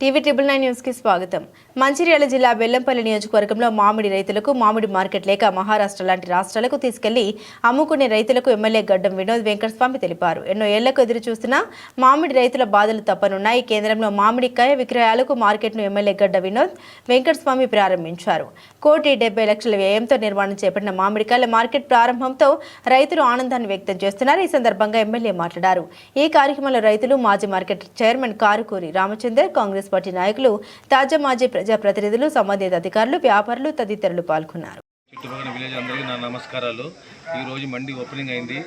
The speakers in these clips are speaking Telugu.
టీవీ ట్రిపుల్ నైన్ న్యూస్కి స్వాగతం. మంచిర్యాల జిల్లా బెల్లంపల్లి నియోజకవర్గంలో మామిడి రైతులకు మామిడి మార్కెట్ లేక మహారాష్ట్ర లాంటి రాష్ట్రాలకు తీసుకెళ్ళి అమ్ముకునే రైతులకు ఎమ్మెల్యే గడ్డం వినోద్ వెంకటస్వామి తెలిపారు. ఎన్నో ఏళ్ళకు ఎదురు చూస్తున్న మామిడి రైతుల బాధలు తప్పనున్నాయి. కేంద్రంలో మామిడికాయ విక్రయాలకు మార్కెట్ను ఎమ్మెల్యే గడ్డ వినోద్ వెంకటస్వామి ప్రారంభించారు. కోటి డెబ్బై లక్షల వ్యయంతో నిర్మాణం చేపట్టిన మామిడికాయల మార్కెట్ ప్రారంభంతో రైతులు ఆనందాన్ని వ్యక్తం చేస్తున్నారు. ఈ సందర్భంగా ఎమ్మెల్యే మాట్లాడారు. ఈ కార్యక్రమంలో రైతులు మాజీ market chairman Karukuri Ramachandar Congress party నాయకులు తాజా మాజీ ప్రజాప్రతినిధులు సంబంధిత అధికారులు వ్యాపారులు తదితరులు పాల్గొన్నారు. చుట్టుపక్కల విలేజ్ అందరికీ నా నమస్కారాలు. ఈరోజు మండి ఓపెనింగ్ అయింది.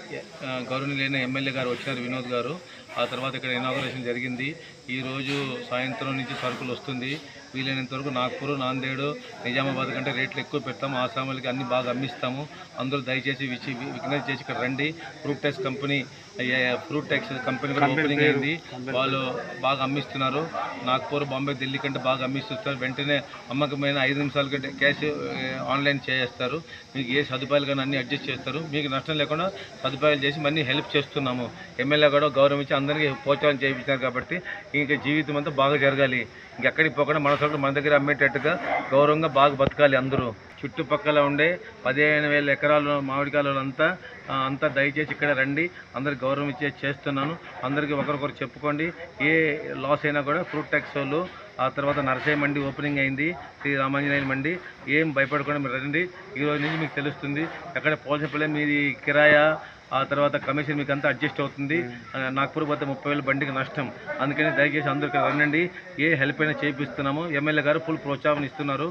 గౌరవనీయులైన ఎమ్మెల్యే గారు వచ్చారు వినోద్ గారు. ఆ తర్వాత ఇక్కడ ఇనాగరేషన్ జరిగింది. ఈరోజు సాయంత్రం నుంచి సరుకులు వస్తుంది. వీలైనంత వరకు నాగ్పూర్ నాందేడు నిజామాబాద్ కంటే రేట్లు ఎక్కువ పెడతాము. ఆసాములకి అన్ని బాగా అమ్మిస్తాము. అందరూ దయచేసి విచి విఘ్నత చేసి ఇక్కడ రండి. Fruit Tex company Fruit Tex company కూడా ఓపెనింగ్ అయింది. వాళ్ళు బాగా అమ్మిస్తున్నారు. నాగ్పూర్ బాంబే ఢిల్లీ కంటే బాగా అమ్మిస్తున్నారు. వెంటనే అమ్మకమైన ఐదు నిమిషాల కంటే క్యాష్ ఆన్లైన్ చేస్తారు. మీకు ఏ సదుపాయాలు కానీ అన్ని అడ్జస్ట్ చేస్తారు. మీకు నష్టం లేకుండా సదుపాయాలు చేసి మళ్ళీ హెల్ప్ చేస్తున్నాము. ఎమ్మెల్యే కూడా గౌరవించి అందరికీ ప్రోత్సాహం చేయించారు కాబట్టి ఇంకా జీవితం అంతా బాగా జరగాలి. ఇంకెక్కడికి పోకుండా మన అవసరం మన దగ్గర అమ్మేటట్టుగా గౌరవంగా బాగా బతకాలి అందరూ. చుట్టుపక్కల ఉండే పదిహేను వేల ఎకరాలు మామిడికాయలు అంతా అంతా దయచేసి ఇక్కడ రండి. అందరికి గౌరవం ఇచ్చే చేస్తున్నాను. అందరికీ ఒకరికొకరు చెప్పుకోండి. ఏ లాస్ అయినా కూడా ఫ్రూట్ ట్యాక్స్ వాళ్ళు ఆ తర్వాత నరసయ్య మండి ఓపెనింగ్ అయింది శ్రీ రామాంజనేయుల మండి. ఏం భయపడకుండా మీరు రండి. ఈ రోజు నుంచి మీకు తెలుస్తుంది ఎక్కడ పోల్చపల్లె మీది కిరాయా ఆ తర్వాత కమిషన్ మీకు అంతా అడ్జస్ట్ అవుతుంది. నాగ్పూర్ పోతే ముప్పై వేల బండికి నష్టం. అందుకని దయచేసి అందరూ ఇక్కడ రండి ఏ హెల్ప్ అయినా చేయిస్తున్నాము ఎమ్మెల్యే గారు ఫుల్ ప్రోత్సాహం ఇస్తున్నారు.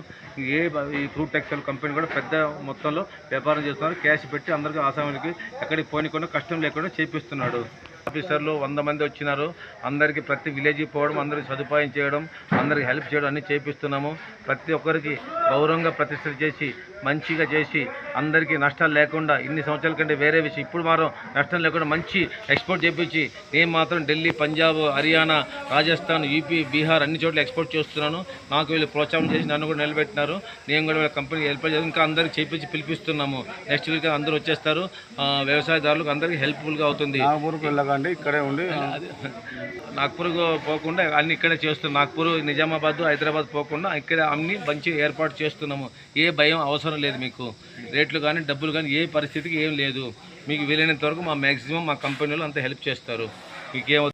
ఏ ఈ ఫ్రూట్ టెక్స్టైల్ కంపెనీ కూడా పెద్ద మొత్తంలో వ్యాపారం చేస్తున్నారు. క్యాష్ పెట్టి అందరికీ ఆసాములకి ఎక్కడికి పోనీకుండా కష్టం లేకుండా చేపిస్తున్నాడు. ఆఫీసర్లు వంద మంది వచ్చినారు. అందరికీ ప్రతి విలేజ్కి పోవడం అందరికి సదుపాయం చేయడం అందరికి హెల్ప్ చేయడం అన్నీ చేపిస్తున్నాము. ప్రతి ఒక్కరికి గౌరవంగా ప్రతిష్ట చేసి మంచిగా చేసి అందరికీ నష్టాలు లేకుండా ఇన్ని సంవత్సరాల కంటే వేరే విషయం. ఇప్పుడు మాత్రం నష్టం లేకుండా మంచి ఎక్స్పోర్ట్ చేపించి నేను మాత్రం ఢిల్లీ పంజాబ్ హర్యానా రాజస్థాన్ యూపీ బీహార్ అన్ని చోట్ల ఎక్స్పోర్ట్ చేస్తున్నాను. నాకు వీళ్ళు ప్రోత్సాహం చేసి నన్ను కూడా నిలబెట్టినారు. నేను కూడా వీళ్ళ కంపెనీ హెల్ప్ చేసి ఇంకా అందరికి చేపించి పిలిపిస్తున్నాము. నెక్స్ట్ వీక్ అందరూ వచ్చేస్తారు. వ్యవసాయదారులకు అందరికీ హెల్ప్ఫుల్గా అవుతుంది. వెళ్ళకండి ఇక్కడే ఉండి. నాగ్పూర్ పోకుండా అన్ని ఇక్కడే చేస్తున్నాం నాగ్పూర్ నిజామాబాద్ హైదరాబాద్ పోకుండా ఇక్కడే అన్ని మంచి ఏర్పాటు చేస్తున్నాము? ఏ భయం అవసరం లేదు మీకు. రేట్లు కానీ డబ్బులు కానీ ఏ పరిస్థితికి ఏం లేదు. మీకు వీలైనంత వరకు మా మ్యాక్సిమం మా కంపెనీలో అంత హెల్ప్ చేస్తారు. మీకేం